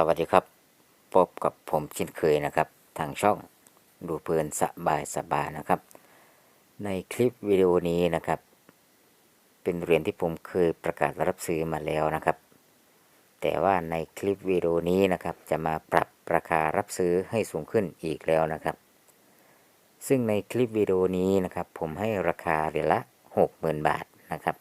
สวัสดีครับพบกับผมเช่นเคยนะครับ ทางช่องดูเพลินสบายสบายนะครับ ในคลิปวิดีโอนี้นะครับ เป็นเหรียญที่ผมเคยประกาศรับซื้อมาแล้วนะครับ แต่ว่าในคลิปวิดีโอนี้นะครับ จะมาปรับราคารับซื้อให้สูงขึ้นอีกแล้วนะครับ ซึ่งในคลิปวิดีโอนี้นะครับ ผมให้ราคาเหรียญละ 60,000 บาทนะครับ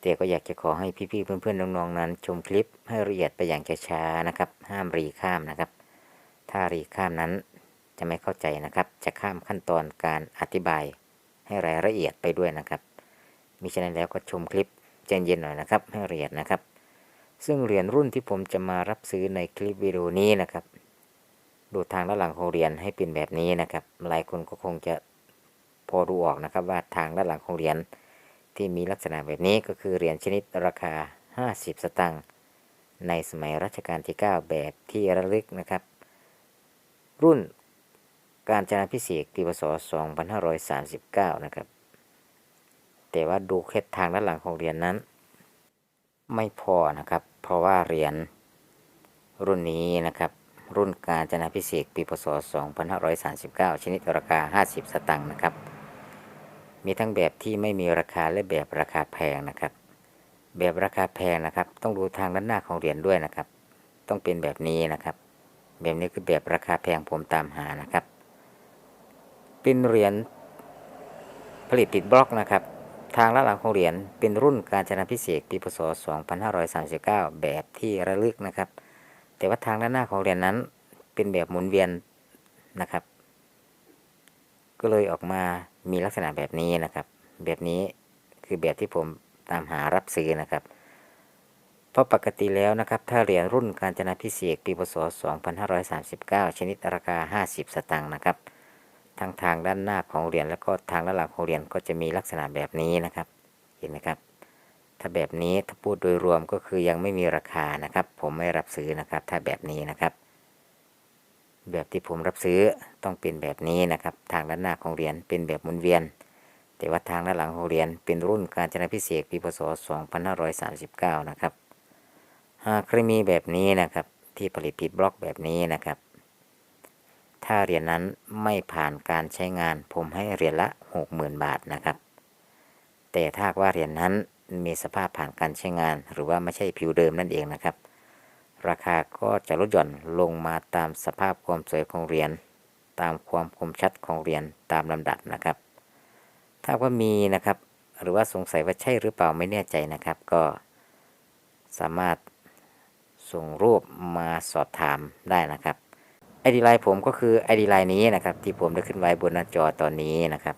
แต่ก็อยากจะขอให้พี่ๆเพื่อนๆน้องๆนั้น ชมคลิปให้ละเอียดไปอย่างช้าๆนะครับ ห้ามรีข้ามนะครับ ถ้ารีข้ามนั้นจะไม่เข้าใจนะครับ จะข้ามขั้นตอนการอธิบายให้รายละเอียดไปด้วยนะครับมิฉะนั้นแล้วก็ชมคลิปใจเย็นๆหน่อยนะครับให้ละเอียดนะครับ ซึ่งเหรียญรุ่นที่ผมจะมารับซื้อในคลิปวิดีโอนี้นะครับ ดูทางด้านหลังของเหรียญให้เป็นแบบนี้นะครับ หลายคนก็คงจะพอดูออกนะครับว่าทางด้านหลังของเหรียญ ที่มีลักษณะแบบนี้ก็คือเหรียญชนิดราคา 50 สตางค์ในสมัยรัชกาลที่ 9 แบบที่ระลึกนะครับ รุ่นการจนาพิเศษปีพศ 2539 นะครับ แต่ว่าดูเคล็ดทางด้านหลังของเหรียญนนั้น ไม่พอนะครับ เพราะว่าเหรียญรุ่นนี้นะครับ รุ่นการจนาพิเศษปีพศ 2539 ชนิดราคา 50 สตางค์นะครับ มีทั้งแบบที่ไม่มีราคาและแบบราคาแพงนะครับ แบบราคาแพงนะครับ ต้องดูทางด้านหน้าของเหรียญด้วยนะครับ ต้องเป็นแบบนี้นะครับ แบบนี้คือแบบราคาแพงผมตามหานะครับ เป็นเหรียญผลิตติดบล็อกนะครับ ทางด้านหลังของเหรียญเป็นรุ่นการจนาพิเศษปีพศ 2539 แบบที่ระลึกนะครับ แต่ว่าทางด้านหน้าของเหรียญนั้นเป็นแบบหมุนเวียนนะครับ ก็เลยออกมามีลักษณะแบบนี้นะครับ แบบนี้คือแบบที่ผมตามหารับซื้อนะครับ เพราะปกติแล้วนะครับ ถ้าเหรียญรุ่นการจนาพิเศษปีพศ 2539 ชนิดราคา 50 สตางค์นะครับ ทางทางด้านหน้าของเหรียญแล้วก็ทางด้านหลังของเหรียญก็จะมีลักษณะแบบนี้นะครับ เห็นไหมครับ ถ้าแบบนี้ถ้าพูดโดยรวมก็คือยังไม่มีราคานะครับ ผมไม่รับซื้อนะครับ ถ้าแบบนี้นะครับ แบบที่ผมรับซื้อต้องเป็นแบบนี้นะครับ ทางด้านหน้าของเหรียญเป็นแบบหมุนเวียน แต่ว่าทางด้านหลังของเหรียญเป็นรุ่นการจนาพิเศษปีพศ 2539 นะครับ หากใครมีแบบนี้นะครับที่ผลิตผิดบล็อกแบบนี้นะครับ ถ้าเหรียญนั้นไม่ผ่านการใช้งานผมให้เหรียญละ 60,000 บาทนะครับ แต่ถ้าว่าเหรียญนั้นมีสภาพผ่านการใช้งาน หรือว่าไม่ใช่ผิวเดิมนั่นเองนะครับ ราคาก็จะลดหย่อนลงมาตามสภาพความสวยของเหรียญตามความคมชัดของเหรียญตามลำดับนะครับ ถ้าว่ามีนะครับ หรือว่าสงสัยว่าใช่หรือเปล่าไม่แน่ใจนะครับ ก็สามารถส่งรูปมาสอบถามได้นะครับไอดีไลน์ผมก็คือไอดีไลน์นี้นะครับ ที่ผมได้ขึ้นไว้บนหน้าจอตอนนี้นะครับ